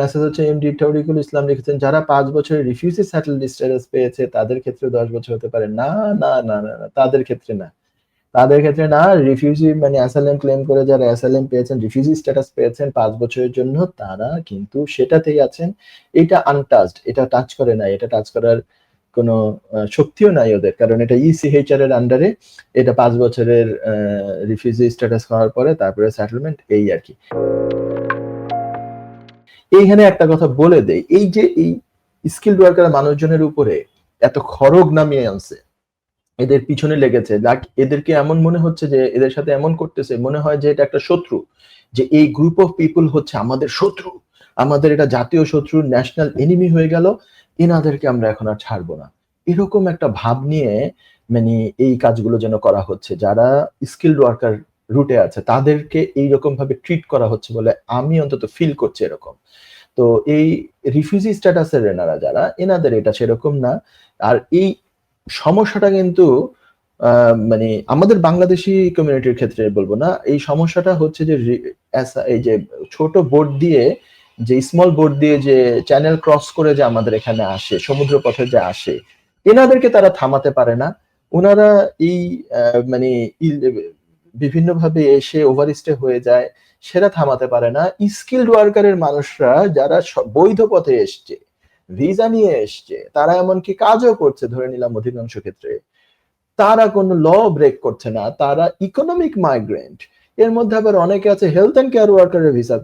Message হচ্ছে MD তৌরিকুল ইসলাম লিখেছেন, যারা পাঁচ বছরের রিফিউজি সেটেলড স্ট্যাটাস পেয়েছে, তাদের ক্ষেত্রে দশ বছর হতে পারে। না না না না তাদের ক্ষেত্রে না। তাদের ক্ষেত্রে না রিফিউজি মানে অ্যাসাইলাম ক্লেম করে যারা অ্যাসাইলাম পেয়েছেন রিফিউজি স্ট্যাটাস পেয়েছেন পাঁচ বছরের জন্য, তারা কিন্তু সেটাতেই আছেন। এটা আনটাচড এটা টাচ করে না এটা টাচ করার কোনো শক্তিও নাই ওদের, কারণ এটা ইসিএইচআর এর আন্ডারে এটা পাঁচ বছরের রিফিউজি স্ট্যাটাস হওয়ার পরে তারপরে সেটেলমেন্ট এই আর কি। এইখানে একটা কথা বলে দেয় এই যে এই স্কিল্ড ওয়ার্কার মানুষজনের উপরে এত খড়গ নামিয়ে আনছে, এদের পিছনে লেগেছে এদেরকে এমন মনে হচ্ছে যে এদের সাথে এমন করতেছে, মনে হয় যে এটা একটা শত্রু, যে এই গ্রুপ অফ পিপল হচ্ছে আমাদের শত্রু, আমাদের এটা জাতীয় শত্রু ন্যাশনাল এনিমি হয়ে গেল, এনাদেরকে আমরা এখন আর ছাড়বো না। এরকম একটা ভাব নিয়ে মানে এই কাজগুলো যেন করা হচ্ছে, যারা স্কিল্ড ওয়ার্কার রুটে আছে। তাদেরকে এইরকম ভাবে ট্রিট করা হচ্ছে বলে আমি অন্তত ফিল করছি এরকম। তো এই রিফিউজি স্ট্যাটাসের এনারা যারা, এনাদের এটা সেরকম না। আর এই সমস্যাটা কিন্তু মানে আমাদের বাংলাদেশি কমিউনিটির ক্ষেত্রে বলব না, এই সমস্যাটা হচ্ছে যে এই যে ছোট বোর্ড দিয়ে, যে স্মল বোর্ড দিয়ে যে চ্যানেল ক্রস করে যে আমাদের এখানে আসে সমুদ্র পথে যে আসে, এনাদেরকে তারা থামাতে পারে না। ওনারা এই মানে বিভিন্ন ভাবে এসে ওভারস্টে হয়ে যায়, সেটা থামাতে পারে না। স্কিল্ড ওয়ার্কারের মানুষরা যারা বৈধ পথে এসছে ভিসা নিয়ে এসছে, তারা এমনকি কাজও করছে ধরে নিলাম অধিকাংশ ক্ষেত্রে, তারা কোনো ল ব্রেক করছে না, তারা ইকোনমিক মাইগ্রেন্ট এর মধ্যে আবার অনেকে আছে হেলথ এন্ড কেয়ার ওয়ার্কারের ভিসা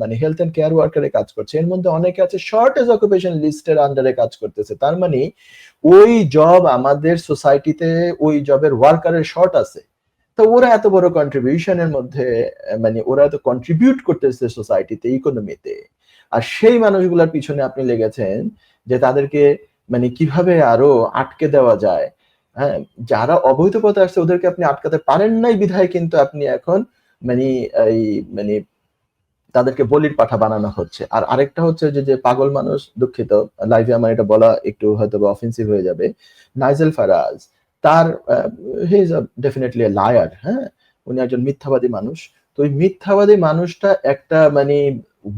মানে হেলথ এন্ড কেয়ার ওয়ার্কারে কাজ করছে। এর মধ্যে অনেকে আছে শর্টেজ অকুপেশন লিস্টের আন্ডারে কাজ করতেছে। তার মানে ওই জব আমাদের সোসাইটিতে ওই জবের ওয়ার্কারের শর্ট আছে। তো ওরা এত বড় কন্ট্রিবিউশনের মধ্যে মানে ওরা এত কন্ট্রিবিউট করতেছে সোসাইটিতে ইকোনমিতে আর সেই মানুষগুলোর পিছনে আপনি লেগেছেন যে তাদেরকে মানে কীভাবে আরও আটকে দেওয়া যায়। হ্যাঁ যারা অবৈধ পথে আসছে ওদেরকে আপনি আটকাতে পারেন নাই বিধায়, কিন্তু আপনি এখন মানে এই মানে তাদেরকে বলির পাঠা বানানো হচ্ছে। আর আরেকটা হচ্ছে যে যে পাগল মানুষ দুঃখিত লাইভে আমার এটা বলা একটু হয়তো অফেন্সিভ হয়ে যাবে। নাইজেল ফারাজ তার হি ইজ ডেফিনেটলি লায়ার হ্যাঁ? উনি একজন মিথ্যাবাদী মানুষ। তো ওই মিথ্যাবাদী মানুষটা একটা মানে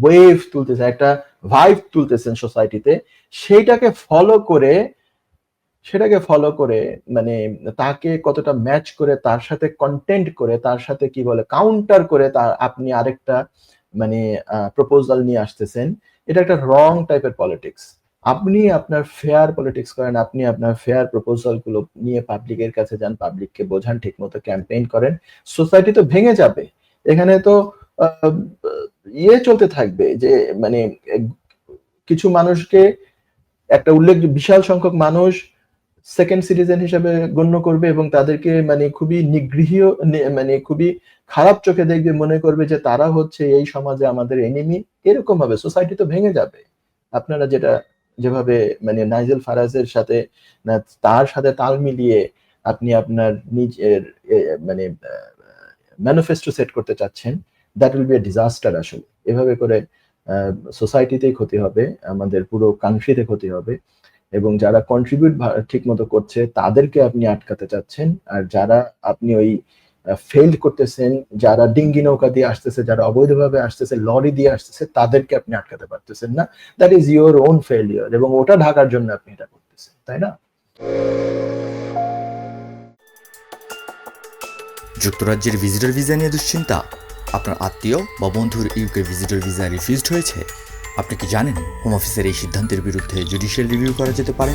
ওয়েভ তুলতেছে, একটা ভাইভ তুলতেছেন সোসাইটিতে সেইটাকে ফলো করে, সেটাকে ফলো করে মানে তাকে কতটা ম্যাচ করে, তার সাথে কন্টেন্ট করে, তার সাথে কি বলে কাউন্টার করে তার, আপনি আরেকটা মানে প্রপোজাল নিয়ে আসতেছেন। এটা একটা রং টাইপের পলিটিক্স আপনি আপনার ফেয়ার পলিটিক্স করেন, আপনি আপনার ফেয়ার প্রপোজালগুলো নিয়ে পাবলিকের কাছে যান পাবলিককে বোঝান ঠিক মতো ক্যাম্পেইন করেন সোসাইটি তো ভেঙে যাবে। এখানে তো ইয়ে চলতে থাকবে যে মানে কিছু মানুষকে একটা উল্লেখ বিশাল সংখ্যক মানুষ সেকেন্ড সিটিজেন হিসেবে গণ্য করবে এবং তাদেরকে মানে খুবই নিগৃহীয় মানে খুবই খারাপ চোখে দেখবে, মনে করবে যে তারা হচ্ছে এই সমাজে আমাদের এনিমি এরকম ভাবে সোসাইটি তো ভেঙে যাবে। আপনারা যেটা যেভাবে মানে নাইজেল ফারাজের সাথে তার সাথে তাল মিলিয়ে আপনি আপনার নিজের মানে ম্যানিফেস্টো সেট করতে চাচ্ছেন that will be a disaster আসলে। এভাবে করে সোসাইটিতেই ক্ষতি হবে, আমাদের পুরো কান্ট্রিতে ক্ষতি হবে, এবং যারা কন্ট্রিবিউট ঠিক মতো করছে, তাদেরকে আপনি আটকাতে চাচ্ছেন, আর যারা আপনি ওই ফেল করতেছেন, যারা ডিঙ্গি নৌকা দিয়ে আসতেছে, যারা অবৈধভাবে আসতেছে লরি দিয়ে আসতেছে, তাদেরকে আপনি আটকাতে পারতেছেন না। That is your own failure এবং ওটা ঢাকার জন্য আপনি এটা করতেছেন, তাই না? যুক্তরাজ্যের ভিজিটর ভিসা নিয়ে দুশ্চিন্তা? আপনার আত্মীয় বা বন্ধুর ইউকে ভিজিটর ভিসা রিফিউজড হয়েছে? আপনি কি জানেন হোম অফিসের এই সিদ্ধান্তের বিরুদ্ধে জুডিশিয়াল রিভিউ করা যেতে পারে?